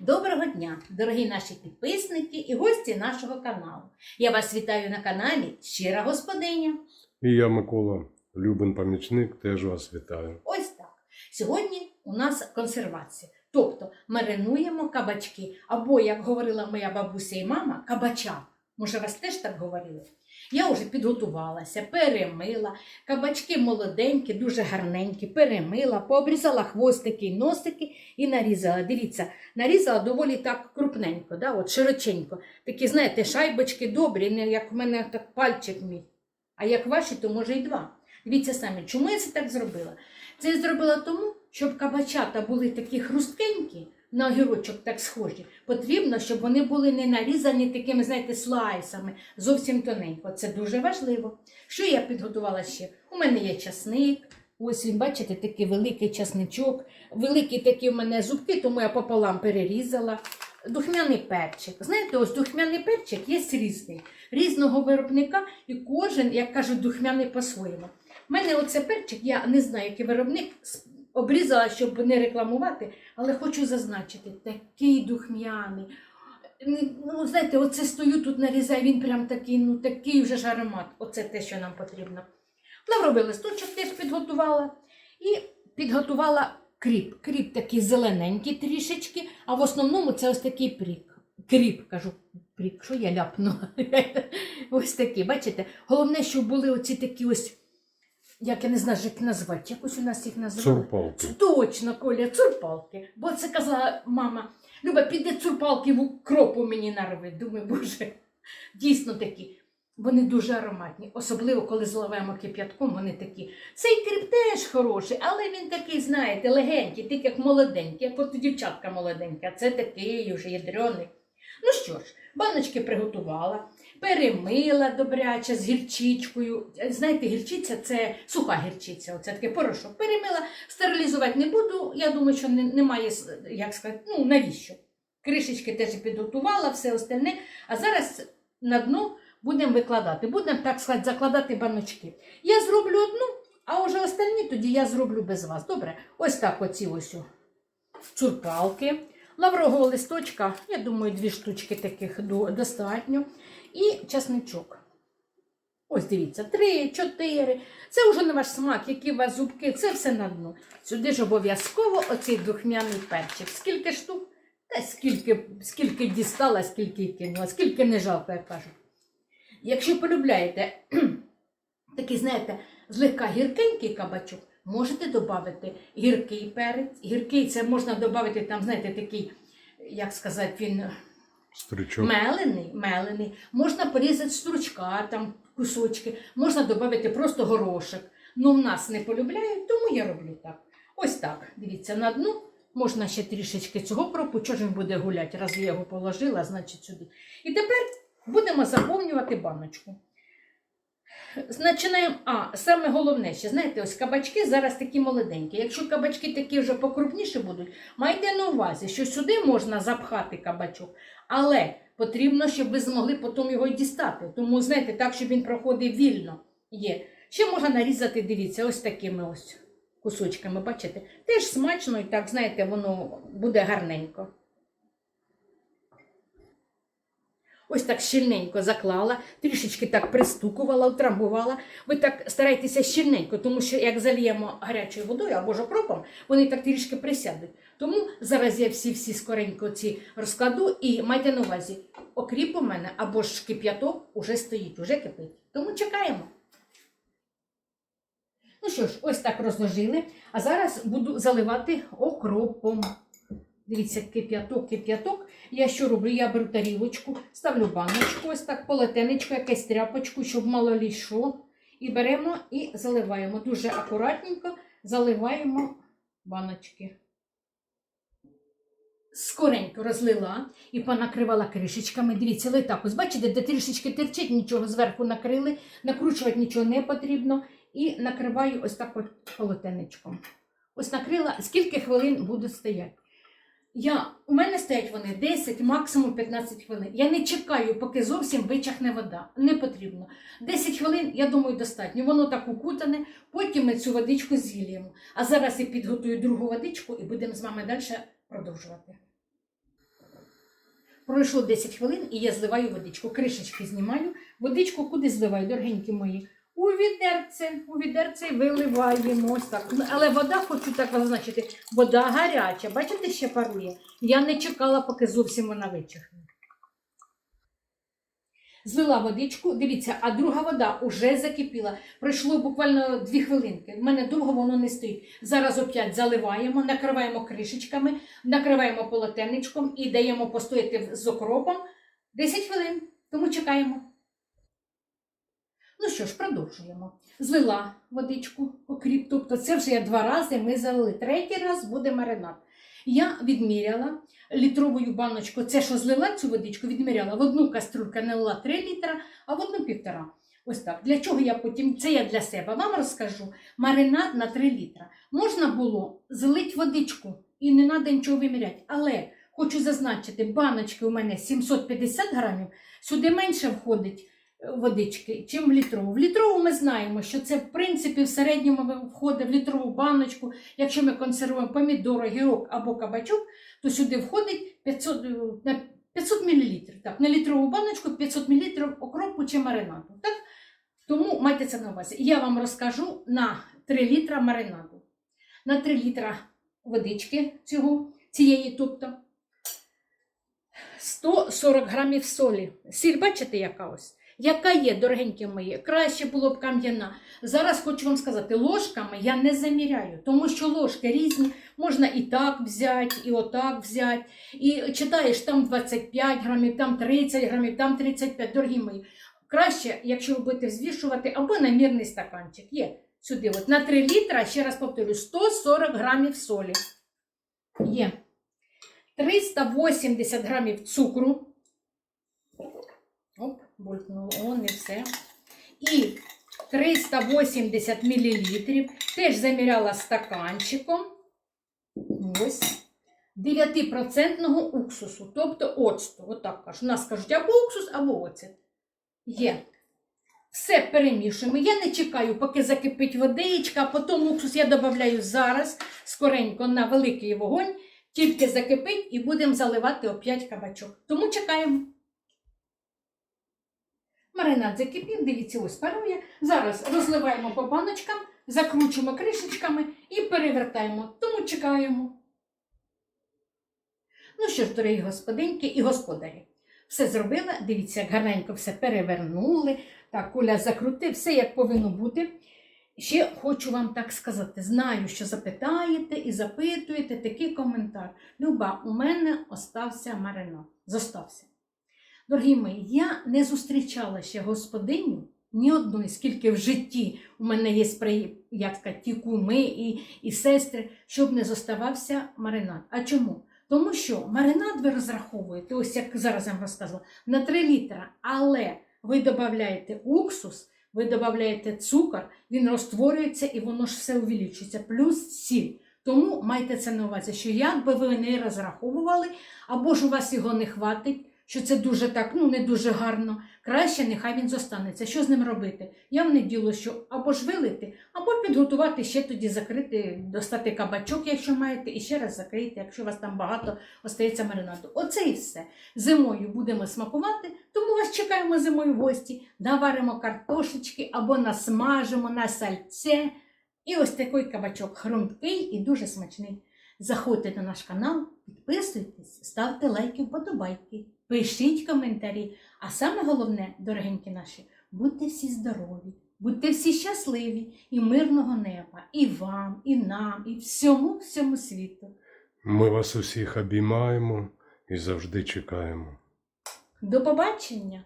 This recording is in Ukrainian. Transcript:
Доброго дня, дорогі наші підписники і гості нашого каналу. Я вас вітаю на каналі Щира Господиня. І я, Микола, Любин помічник, теж вас вітаю. Ось так. Сьогодні у нас консервація. Тобто маринуємо кабачки, або, як говорила моя бабуся і мама, кабача. Може, вас теж так говорили? Я вже підготувалася, перемила, кабачки молоденькі, дуже гарненькі, перемила, пообрізала хвостики і носики і нарізала. Дивіться, нарізала доволі так крупненько, да, от широченько. Такі, знаєте, шайбочки добрі, не як в мене так пальчик мій. А як ваші, то може й два. Дивіться самі, чому я це так зробила? Це я зробила тому, щоб кабачата були такі хрусткенькі, на огірочок так схожі. Потрібно, щоб вони були не нарізані такими, знаєте, слайсами, зовсім тоненько. Це дуже важливо. Що я підготувала ще? У мене є часник. Ось він, бачите, такий великий часничок. Великі такі в мене зубки, тому я пополам перерізала. Духмяний перчик. Знаєте, ось духмяний перчик є різний, різного виробника, і кожен, як кажуть, духмяний по-своєму. У мене оце перчик, я не знаю, який виробник, обрізала, щоб не рекламувати, але хочу зазначити, такий духмяний. Ну, знаєте, оце стою тут нарізаю, він прям такий, ну такий вже ж аромат. Оце те, що нам потрібно. Лавровий листочок теж підготувала і підготувала кріп. Кріп такий зелененький трішечки, а в основному це ось такий прік. Кріп, кажу, прік, що я ляпнула? ось такі, бачите? Головне, щоб були оці такі ось, як я не знаю, як назвати, якось у нас їх називали. Цурпалки. Точно, Коля, цурпалки. Бо це казала мама. Люба, піде цурпалки в укропу мені нарви. Думаю, боже, дійсно такі. Вони дуже ароматні, особливо коли заливаємо кип'ятком, вони такі. Цей кріп теж хороший, але він такий, знаєте, легенький, такий як молоденький, як от дівчатка молоденька. Це такий уже ядрений. Ну що ж, баночки приготувала, перемила добряче з гірчичкою. Знаєте, гірчиця це суха гірчиця, оце такий порошок. Перемила, стерилізувати не буду. Я думаю, що немає, як сказати, ну навіщо? Кришечки теж підготувала, все остальне. А зараз на дно будемо викладати. Будемо, так сказати, закладати баночки. Я зроблю одну, а вже остальні тоді я зроблю без вас. Добре? Ось так оці ось о цурпалки. Лаврового листочка, я думаю, дві штучки таких достатньо. І часничок. Ось дивіться, три, чотири. Це вже на ваш смак, які у вас зубки, це все на дно. Сюди ж обов'язково оцей духмяний перчик. Скільки штук? Та скільки, скільки дістала, скільки кинула, скільки не жалко, як кажуть. Якщо полюбляєте такий, знаєте, злегка гіркенький кабачок, можете додати гіркий перець. Гіркий це можна додати, там, знаєте, такий, як сказати, він Стричок. мелений, мелений. Можна порізати стручка, там кусочки, можна додати просто горошок. Ну, в нас не полюбляють, тому я роблю так. Ось так. Дивіться, на дну можна ще трішечки цього кропу, чого ж він буде гуляти, раз я його положила, значить сюди. І тепер будемо заповнювати баночку. Починаємо. А, саме головне ще, знаєте, ось кабачки зараз такі молоденькі. Якщо кабачки такі вже покрупніші будуть, майте на увазі, що сюди можна запхати кабачок, але потрібно, щоб ви змогли потім його дістати. Тому, знаєте, так, щоб він проходив вільно. Є. Ще можна нарізати, дивіться, ось такими ось кусочками, бачите? Теж смачно і так, знаєте, воно буде гарненько. Ось так щільненько заклала, трішечки так пристукувала, утрамбувала. Ви так старайтеся щільненько, тому що як зальємо гарячою водою або ж окропом, вони так трішки присядуть. Тому зараз я всі-всі скоренько ці розкладу і майте на увазі, окріп у мене або ж кип'яток уже стоїть, уже кипить. Тому чекаємо. Ну що ж, ось так розложили. А зараз буду заливати окропом. Дивіться, кип'яток, кип'яток. Я що роблю? Я беру тарілочку, ставлю баночку, ось так полотенечко, якесь тряпочку, щоб мало лішло. І беремо і заливаємо. Дуже акуратненько заливаємо баночки. Скоренько розлила і понакривала кришечками. Дивіться, ви так ось бачите, де трішечки терчить, нічого зверху накрили, накручувати нічого не потрібно. І накриваю ось так от полотенечком. Ось накрила, скільки хвилин будуть стояти. Я, у мене стоять вони 10, максимум 15 хвилин. Я не чекаю, поки зовсім вичахне вода. Не потрібно. 10 хвилин, я думаю, достатньо. Воно так укутане, потім ми цю водичку зілємо. А зараз я підготую другу водичку і будемо з вами далі продовжувати. Пройшло 10 хвилин і я зливаю водичку. Кришечки знімаю, водичку куди зливаю, дорогенькі мої? У відерце, у відерце виливаємо ось так. Ну, Але вода, хочу так зазначити, вода гаряча. Бачите, ще парує. Я не чекала, поки зовсім вона вичихне. Злила водичку, дивіться, а друга вода вже закипіла. Пройшло буквально дві хвилинки. В мене довго воно не стоїть. Зараз опять заливаємо, накриваємо кришечками, накриваємо полотенечком і даємо постояти з окропом 10 хвилин. Тому чекаємо. Ну що ж, продовжуємо. Злила водичку, окріп, тобто це вже я два рази ми залили. Третій раз буде маринад. Я відміряла літровою баночку, це що злила цю водичку, відміряла в одну каструльку налила 3 літра, а в одну півтора. Ось так. Для чого я потім, це я для себе вам розкажу. Маринад на 3 літра. Можна було злити водичку і не треба нічого виміряти. Але хочу зазначити, баночки у мене 750 грамів, сюди менше входить водички, чим в літрову. В літрову ми знаємо, що це в принципі в середньому входить в літрову баночку. Якщо ми консервуємо помідор, гірок або кабачок, то сюди входить 500, е, на 500 мл. Так, на літрову баночку 500 мл окропу чи маринаду. Так? Тому майте це на увазі. Я вам розкажу на 3 літра маринаду. На 3 літра водички цього, цієї, тобто 140 грамів солі. Сіль, бачите, яка ось? Яка є, дорогенькі мої, краще було б кам'яна. Зараз хочу вам сказати, ложками я не заміряю, тому що ложки різні, можна і так взяти, і отак взяти. І читаєш, там 25 грамів, там 30 грамів, там 35, дорогі мої. Краще, якщо ви будете взвішувати, або намірний стаканчик. Є сюди, от на 3 літра, ще раз повторю, 140 грамів солі. Є. 380 грамів цукру. Оп, булькнуло, о, не все. І 380 мл. Теж заміряла стаканчиком. Ось. 9% уксусу, тобто оцту. Отак кажуть. У нас кажуть або уксус, або оцет. Є. Все перемішуємо. Я не чекаю, поки закипить водичка, а потім уксус я додаю зараз скоренько на великий вогонь. Тільки закипить і будемо заливати опять кабачок. Тому чекаємо. Маринад закипів, дивіться, ось парує. Зараз розливаємо по баночкам, закручуємо кришечками і перевертаємо. Тому чекаємо. Ну що ж, дорогі господинки і господарі, все зробила. Дивіться, як гарненько все перевернули. Так, куля закрутив, все як повинно бути. Ще хочу вам так сказати: знаю, що запитаєте і запитуєте такий коментар. Люба, у мене остався маринад. Зостався. Дорогі мої, я не зустрічала ще господиню ні одної, скільки в житті у мене є спри, як сказати, ті куми і, і сестри, щоб не зоставався маринад. А чому? Тому що маринад ви розраховуєте, ось як зараз я вам розказала, на 3 літра, але ви додаєте уксус, ви додаєте цукор, він розтворюється і воно ж все увеличується, плюс сіль. Тому майте це на увазі, що як би ви не розраховували, або ж у вас його не хватить, що це дуже так, ну не дуже гарно. Краще нехай він зостанеться. Що з ним робити? Я в діло, що або ж вилити, або підготувати ще тоді закрити, достати кабачок, якщо маєте, і ще раз закрити, якщо у вас там багато остається маринаду. Оце і все. Зимою будемо смакувати, тому вас чекаємо зимою в гості. Наваримо картошечки або насмажимо на сальце. І ось такий кабачок хрумкий і дуже смачний. Заходьте на наш канал, підписуйтесь, ставте лайки, вподобайки, пишіть коментарі. А саме головне, дорогенькі наші, будьте всі здорові, будьте всі щасливі і мирного неба, і вам, і нам, і всьому всьому світу. Ми вас усіх обіймаємо і завжди чекаємо. До побачення!